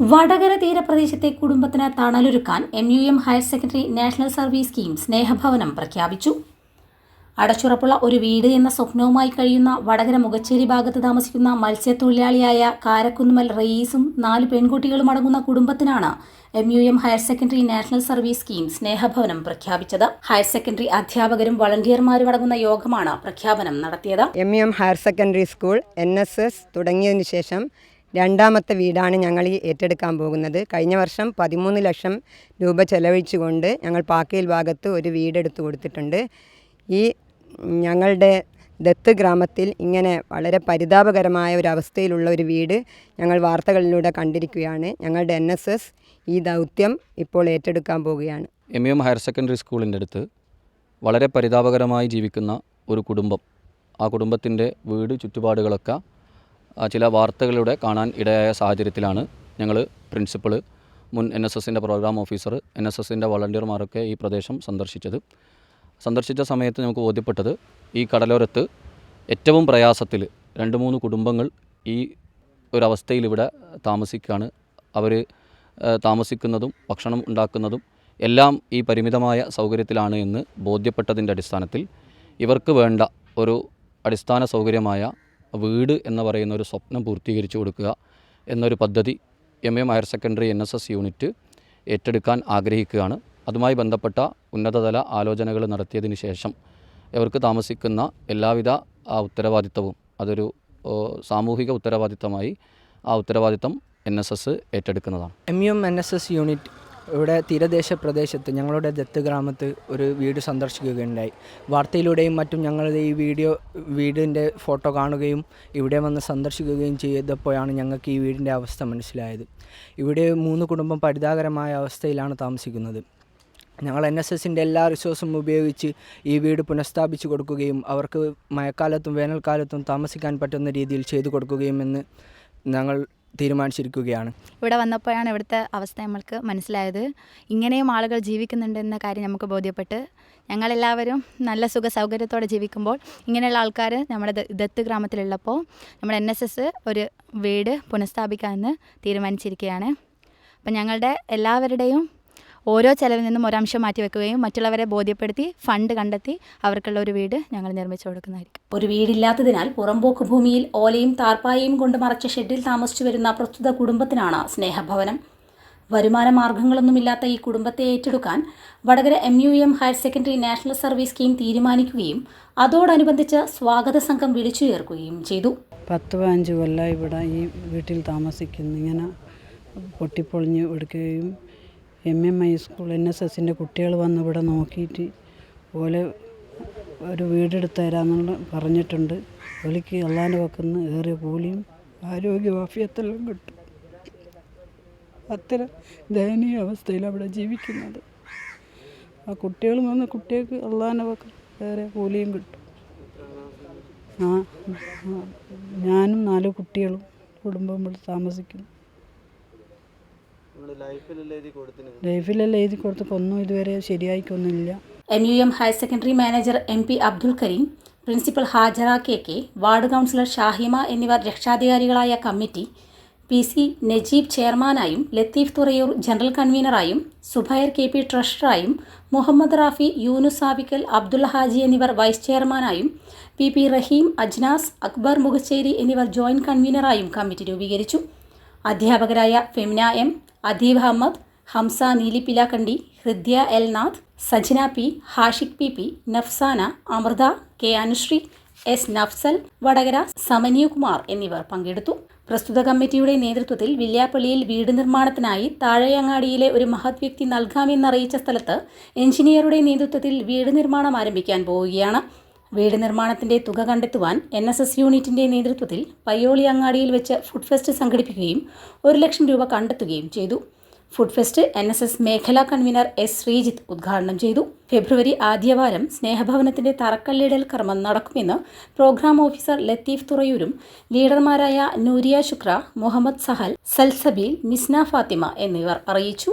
Vadakara തീരപ്രദേശത്തെ കുടുംബത്തിന് തണലൊരുക്കാൻ M U M higher secondary national service scheme സ്നേഹഭവനം പ്രഖ്യാപിച്ചു. അടച്ചുറപ്പുള്ള ഒരു വീട് എന്ന സ്വപ്നവുമായി കഴിയുന്ന വടകര മുഖച്ചേരി ഭാഗത്ത് താമസിക്കുന്ന മത്സ്യത്തൊഴിലാളിയായ കാരക്കുന്നുമൽ റയീസും നാല് പെൺകുട്ടികളും അടങ്ങുന്ന കുടുംബത്തിനാണ് M U M higher secondary national service scheme സ്നേഹഭവനം പ്രഖ്യാപിച്ചത്. ഹയർ സെക്കൻഡറി അധ്യാപകരും വളണ്ടിയർമാരും അടങ്ങുന്ന യോഗമാണ് പ്രഖ്യാപനം നടത്തിയത്. M U M higher secondary school N S S തുടങ്ങിയതിനു ശേഷം രണ്ടാമത്തെ വീടാണ് ഞങ്ങൾ ഈ ഏറ്റെടുക്കാൻ പോകുന്നത്. കഴിഞ്ഞ വർഷം പതിമൂന്ന് ലക്ഷം രൂപ ചെലവഴിച്ചുകൊണ്ട് ഞങ്ങൾ പാക്കയിൽ ഭാഗത്ത് ഒരു വീടെടുത്തു കൊടുത്തിട്ടുണ്ട്. ഈ ഞങ്ങളുടെ ദത്ത് ഗ്രാമത്തിൽ ഇങ്ങനെ വളരെ പരിതാപകരമായ ഒരു അവസ്ഥയിലുള്ള ഒരു വീട് ഞങ്ങൾ വാർത്തകളിലൂടെ കണ്ടിരിക്കുകയാണ്. ഞങ്ങളുടെ എൻ എസ് എസ് ഈ ദൗത്യം ഇപ്പോൾ ഏറ്റെടുക്കാൻ പോവുകയാണ്. എം എം ഹയർ സെക്കൻഡറി സ്കൂളിന്റെ അടുത്ത് വളരെ പരിതാപകരമായി ജീവിക്കുന്ന ഒരു കുടുംബം. ആ കുടുംബത്തിന്റെ വീട് ചുറ്റുപാടുകളൊക്കെ ചില വാർത്തകളിലൂടെ കാണാൻ ഇടയായ സാഹചര്യത്തിലാണ് ഞങ്ങൾ പ്രിൻസിപ്പൾ മുൻ എൻ എസ് എസിന്റെ പ്രോഗ്രാം ഓഫീസർ എൻ എസ് എസിന്റെ വളണ്ടിയർമാരൊക്കെ ഈ പ്രദേശം സന്ദർശിച്ചത്. സന്ദർശിച്ച സമയത്ത് നമുക്ക് ബോധ്യപ്പെട്ടത് ഈ കടലോരത്ത് ഏറ്റവും പ്രയാസത്തിൽ രണ്ട് മൂന്ന് കുടുംബങ്ങൾ ഈ ഒരവസ്ഥയിൽ ഇവിടെ താമസിക്കുകയാണ് അവർ താമസിക്കുന്നതും ഭക്ഷണം ഉണ്ടാക്കുന്നതും എല്ലാം ഈ പരിമിതമായ സൗകര്യത്തിലാണ് എന്ന് ബോധ്യപ്പെട്ടതിന്റെ അടിസ്ഥാനത്തിൽ ഇവർക്ക് വേണ്ട ഒരു അടിസ്ഥാന സൗകര്യമായ വീട് എന്ന് പറയുന്ന ഒരു സ്വപ്നം പൂർത്തീകരിച്ചു കൊടുക്കുക എന്നൊരു പദ്ധതി M M higher secondary N S S unit ഏറ്റെടുക്കാൻ ആഗ്രഹിക്കുകയാണ്. അതുമായി ബന്ധപ്പെട്ട ഉന്നതതല ആലോചനകൾ നടത്തിയതിന് ശേഷം ഇവർക്ക് താമസിക്കുന്ന എല്ലാവിധ ഉത്തരവാദിത്തവും അതൊരു സാമൂഹിക ഉത്തരവാദിത്തമായി ആ ഉത്തരവാദിത്തം N S S ഏറ്റെടുക്കുന്നതാണ്. M M N S S unit ഇവിടെ തീരദേശ പ്രദേശത്ത് ഞങ്ങളുടെ ദത്ത് ഗ്രാമത്ത് ഒരു വീട് സന്ദർശിക്കുകയുണ്ടായി. വാർത്തയിലൂടെയും മറ്റും ഞങ്ങളുടെ ഈ വീഡിയോ വീടിന്റെ ഫോട്ടോ കാണുകയും ഇവിടെ വന്ന് സന്ദർശിക്കുകയും ചെയ്തപ്പോഴാണ് ഞങ്ങൾക്ക് ഈ വീടിന്റെ അവസ്ഥ മനസ്സിലായത്. ഇവിടെ മൂന്ന് കുടുംബം പരിതാകരമായ അവസ്ഥയിലാണ് താമസിക്കുന്നത്. ഞങ്ങൾ എൻ എസ് എസിന്റെ എല്ലാ റിസോഴ്സും ഉപയോഗിച്ച് ഈ വീട് പുനഃസ്ഥാപിച്ചു കൊടുക്കുകയും അവർക്ക് മഴക്കാലത്തും വേനൽക്കാലത്തും താമസിക്കാൻ പറ്റുന്ന രീതിയിൽ ചെയ്തു കൊടുക്കുകയും എന്ന് ഞങ്ങൾ തീരുമാനിച്ചിരിക്കുകയാണ്. ഇവിടെ വന്നപ്പോഴാണ് ഇവിടുത്തെ അവസ്ഥ നമ്മൾക്ക് മനസ്സിലായത്. ഇങ്ങനെയും ആളുകൾ ജീവിക്കുന്നുണ്ട് എന്ന കാര്യം നമുക്ക് ബോധ്യപ്പെട്ട് ഞങ്ങളെല്ലാവരും നല്ല സുഖ സൗകര്യത്തോടെ ജീവിക്കുമ്പോൾ ഇങ്ങനെയുള്ള ആൾക്കാർ നമ്മുടെ ദത്ത് ഗ്രാമത്തിലുള്ളപ്പോൾ നമ്മുടെ എൻ എസ് എസ് ഒരു വീട് പുനഃസ്ഥാപിക്കാമെന്ന് തീരുമാനിച്ചിരിക്കുകയാണ്. അപ്പം ഞങ്ങളുടെ എല്ലാവരുടെയും ഓരോ ചെലവിൽ നിന്നും ഒരംശം മാറ്റി വെക്കുകയും മറ്റുള്ളവരെ ബോധ്യപ്പെടുത്തി ഫണ്ട് കണ്ടെത്തി അവർക്കുള്ള ഒരു വീട് ഞങ്ങൾ നിർമ്മിച്ചു കൊടുക്കുന്നതായിരിക്കും. ഒരു വീടില്ലാത്തതിനാൽ പുറമ്പോക്ക് ഭൂമിയിൽ ഓലയും താർപ്പായയും കൊണ്ട് മറച്ച ഷെഡിൽ താമസിച്ചു വരുന്ന പ്രസ്തുത കുടുംബത്തിനാണ് സ്നേഹഭവനം. വരുമാന മാർഗങ്ങളൊന്നുമില്ലാത്ത ഈ കുടുംബത്തെ ഏറ്റെടുക്കാൻ Vadakara M U M higher secondary national service scheme തീരുമാനിക്കുകയും അതോടനുബന്ധിച്ച് സ്വാഗത സംഘം വിളിച്ചു ചേർക്കുകയും ചെയ്തു. പത്ത് പതിനഞ്ച് കൊല്ലം ഇവിടെ ഈ വീട്ടിൽ താമസിക്കുന്നു. ഇങ്ങനെ പൊട്ടിപ്പൊളിഞ്ഞ് എടുക്കുകയും M M high school N S എസിന്റെ കുട്ടികൾ വന്ന് ഇവിടെ നോക്കിയിട്ട് ഓലെ ഒരു വീടെടുത്ത് തരാമെന്നുള്ള പറഞ്ഞിട്ടുണ്ട്. ഒലിക്ക് അള്ളാന്റെ വെക്കുന്ന ഏറിയ കൂലിയും ആരോഗ്യ വാഫിയത്തെല്ലാം കിട്ടും. അത്ര ദയനീയ അവസ്ഥയിലാണ് അവിടെ ജീവിക്കുന്നത്. ആ കുട്ടികൾ വന്ന് കുട്ടികൾക്ക് അള്ളാന്റെ പക്കം ഏറെ കൂലിയും കിട്ടും. ആ, ഞാനും നാല് കുട്ടികളും കുടുംബം ഇവിടെ താമസിക്കുന്നു. ലൈഫിലെല്ലാം എഴുതി കൊടുത്തപ്പോൾ ഒന്നും ഇതുവരെ ശരിയായിക്കൊന്നുമില്ല. N U M higher secondary manager M P Abdul Karim principal Hajara K K ward councillor Shahima എന്നിവർ രക്ഷാധികാരികളായ കമ്മിറ്റി പി സി നജീബ് ചെയർമാനായും ലത്തീഫ് തുറയൂർ ജനറൽ കൺവീനറായും സുബൈർ കെ പി ട്രഷററായും മുഹമ്മദ് റാഫി യൂനുസ് സാബിക്കൽ അബ്ദുൽ ഹാജി എന്നിവർ വൈസ് ചെയർമാനായും പി പി റഹീം അജ്നാസ് അക്ബർ മുഖച്ചേരി എന്നിവർ ജോയിന്റ് കൺവീനറായും കമ്മിറ്റി രൂപീകരിച്ചു. അധ്യാപകരായ Femina M Adeeb Ahammed Hamza Neelippilakkandi Hridya L Nath Sajna P Hashiq P P Nafsana Amrutha K Anusree S Nafsal Vadakara Samanyukumar എന്നിവർ പങ്കെടുത്തു. പ്രസ്തുത കമ്മിറ്റിയുടെ നേതൃത്വത്തിൽ വില്യാപ്പള്ളിയിൽ വീട് നിർമ്മാണത്തിനായി താഴെയങ്ങാടിയിലെ ഒരു മഹത് വ്യക്തി നൽകാമെന്നറിയിച്ച സ്ഥലത്ത് എഞ്ചിനീയറുടെ നേതൃത്വത്തിൽ വീട് നിർമ്മാണം ആരംഭിക്കാൻ പോവുകയാണ്. വീട് നിർമ്മാണത്തിന്റെ തുക കണ്ടെത്തുവാൻ എൻ എസ് എസ് യൂണിറ്റിന്റെ നേതൃത്വത്തിൽ പയ്യോളി അങ്ങാടിയിൽ വെച്ച് ഫുഡ് ഫെസ്റ്റ് സംഘടിപ്പിക്കുകയും ഒരു ലക്ഷം രൂപ കണ്ടെത്തുകയും ചെയ്തു. Food fest N S S മേഖലാ കൺവീനർ എസ് ശ്രീജിത്ത് ഉദ്ഘാടനം ചെയ്തു. ഫെബ്രുവരി ആദ്യവാരം സ്നേഹഭവനത്തിന്റെ തറക്കല്ലിടൽ കർമ്മം നടക്കുമെന്ന് പ്രോഗ്രാം ഓഫീസർ ലത്തീഫ് തുറയൂരും ലീഡർമാരായ നൂരിയ ശുക്ര മുഹമ്മദ് സഹൽ സൽസബീൽ മിസ്ന ഫാത്തിമ എന്നിവർ അറിയിച്ചു.